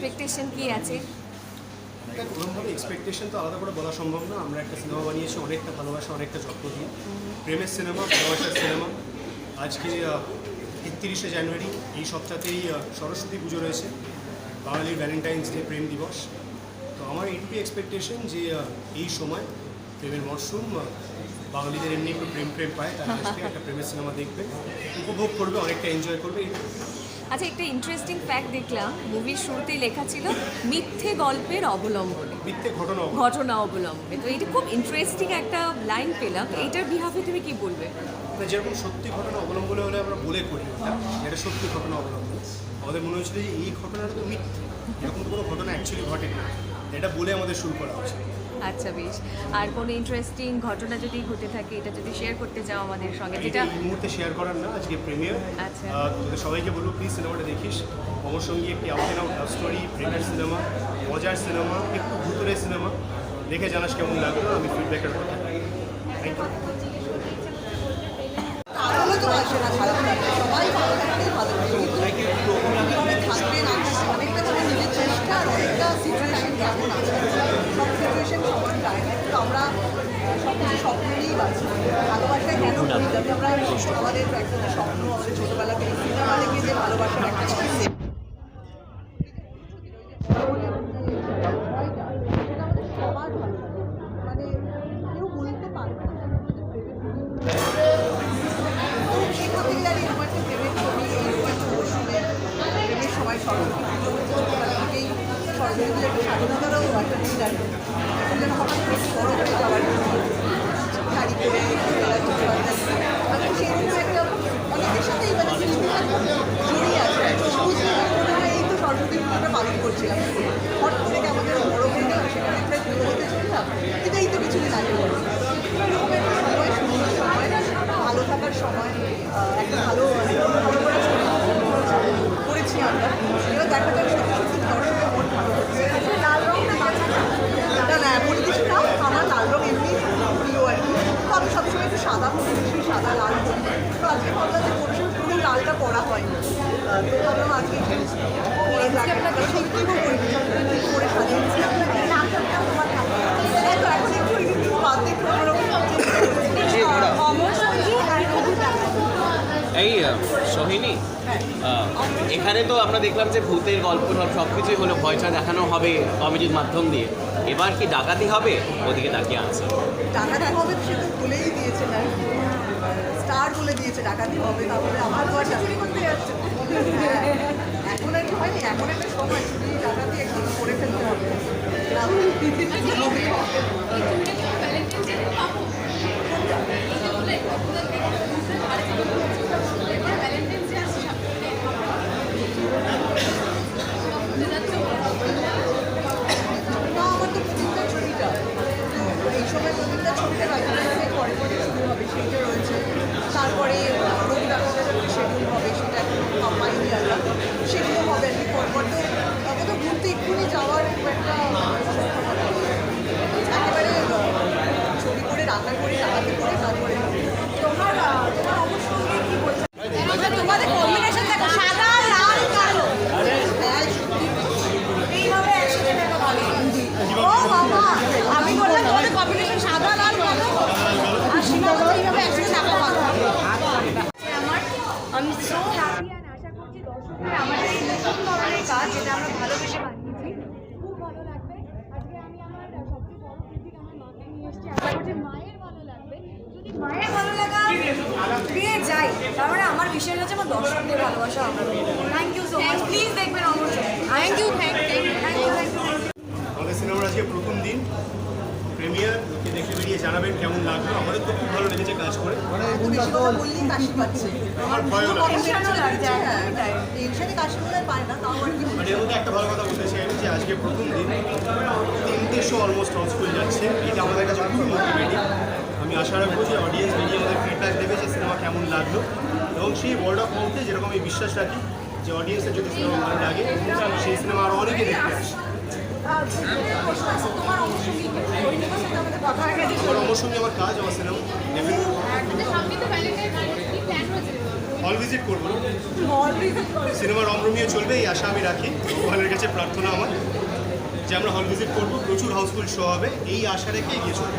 Expectation কি আছে? দেখ ওরকমভাবে এক্সপেকটেশন তো আলাদা করে বলা সম্ভব না। আমরা একটা সিনেমা বানিয়েছি, অনেকটা ভালোবাসা, অনেকটা যত্ন দিয়ে প্রেমের সিনেমা ভালোবাসার সিনেমা আজকে একত্রিশে জানুয়ারি, এই সপ্তাহতেই সরস্বতী পুজো রয়েছে। বাঙালির ভ্যালেন্টাইন্স ডে প্রেম দিবস। তো আমার এইটুকু এক্সপেকটেশন যে এই সময় প্রেমের মরশুম বাঙালিদের এমনি একটু প্রেম প্রেম পায়। তারা একটা প্রেমের সিনেমা দেখবে। উপভোগ করবে, অনেকটা এনজয় করবে। আচ্ছা একটা ইন্টারেস্টিং ফ্যাক্ট দেখলাম। মুভির শুরুতেই লেখা ছিল মিথ্যে গল্পের অবলম্বনে। মিথ্যে ঘটনা ঘটনা অবলম্বনে। তো এটা খুব ইন্টারেস্টিং একটা লাইন পেলাম। এটার বিহাফে তুমি কি বলবে? যেরকম সত্যি ঘটনা অবলম্বনে হলে আমরা বলে করি এটা সত্যি ঘটনা অবলম্বন। আমাদের মনে হচ্ছিল যে এই ঘটনাটা তো মিথ্যে। এরকম কোনো ঘটনা অ্যাকচুয়ালি ঘটে না এটা বলে আমাদের শুরু করা উচিত। আচ্ছা বেশ। আর কোনো ইন্টারেস্টিং ঘটনা যদি ঘটে থাকে এটা যদি শেয়ার করতে চাও আমাদের সঙ্গে যেটা এই মুহূর্তে শেয়ার করার না আজকে প্রিমিয়ার আচ্ছা। তোদের সবাইকে বলব প্লিজ সিনেমাটা দেখিস। আমার সঙ্গে একটি আউট আউট লাভ স্টোরি প্রেমের সিনেমা মজার সিনেমা একটু ভুতুরে সিনেমা দেখে জানাস কেমন লাগল আমি ফিডব্যাকের কথা। থ্যাংক ইউ সবাই ভালো থাকতে ভালো কীভাবে থাকবে না? আমরা আমাদের একটা স্বপ্ন আমাদের ছোটোবেলা থেকে সিনেমা দেখে যে ভালোবাসার একটা স্বাধীনতারও একটা দিন আছে হঠাৎ করে বড় হয়ে যাওয়ার শাড়ি পরে ছোটোবেলা ছোটোবেলা আমি সেরকম একটা অনেকের সাথেই মানে জড়িয়ে আছে এই তো সরস্বতী পুজোটা পালন করছিলাম। সোহিনী এখানে তো আমরা দেখলাম যে ভূতের গল্প সব কিছুই হলো ভয়টা দেখানো হবে কমেডির মাধ্যম দিয়ে এবার কি ডাকাতি হবে ওদিকে তাকিয়ে আছে ডাকাতি হবে সে তো বলেই দিয়েছে স্টার বলে দিয়েছে ডাকাতি হবে তারপরে আমার চুরি করতে যাচ্ছে হ্যাঁ, এখন হয়নি এখন একটা সময় ডাকাতি একদম করে ফেলতে হবে আমি বললাম তোমাদের কম্বিনেশন সাদা লাল কালো। আর সীমা বলছে এইভাবে একসাথে দেখা ভালো আমার আমি সো হ্যাপি অ্যান্ড আশা করছি দর্শকদের আমাদের এই নতুন ধরনের কাজ যেটা আমরা ভালোবেসে বানিয়েছি খুব ভালো লাগবে। আজকে আমি আমার সবচেয়ে বড় ক্রিটিক আমার মাকে নিয়ে এসেছি। আশা করছি মায়ের ভালো লাগবে। যদি মায়ের ভালো লাগা পেয়ে যাই তার মানে আমার বিষয় হচ্ছে আমার দর্শকদের ভালোবাসা আমার। Thank you so much please দেখবেন অবশ্যই। থ্যাংক ইউ থ্যাংক ইউ সিনেমার আজকে প্রথম দিন। প্রিমিয়ার দেখে বেরিয়ে জানাবেন কেমন লাগল। আমাদের তো খুব ভালো লেগেছে কাজ করে। আমার ভয়ও লাগে। টেনশনও লাগছে টেনশনে কাশি বলে পায় না তাও আর কি বাট এর মধ্যে একটা ভালো কথা বলতে চাই যে আজকে প্রথম দিন তিনটে শো অলমোস্ট হাউসফুল যাচ্ছে। এটা আমাদের কাছে খুব মোটিভেটিং আমি আশা রাখব যে অডিয়েন্স বেরিয়ে আমাদের ফিডব্যাক দেবে যে সিনেমা কেমন লাগল। এবং সেই ওয়ার্ড অফ মাউথে যেরকম আমি বিশ্বাস রাখি যে অডিয়েন্সের যদি সিনেমা ভালো লাগে, সেই সিনেমা আরও অনেকে দেখতে আসে আমার সিনেমা হল ভিজিট করব সিনেমা রমরমিয়ে চলবে, এই আশা আমি রাখি। ভগবানের কাছে প্রার্থনা আমার যে আমরা হল ভিজিট করব, প্রচুর হাউসফুল শো হবে, এই আশা রেখে এগিয়ে চলবো।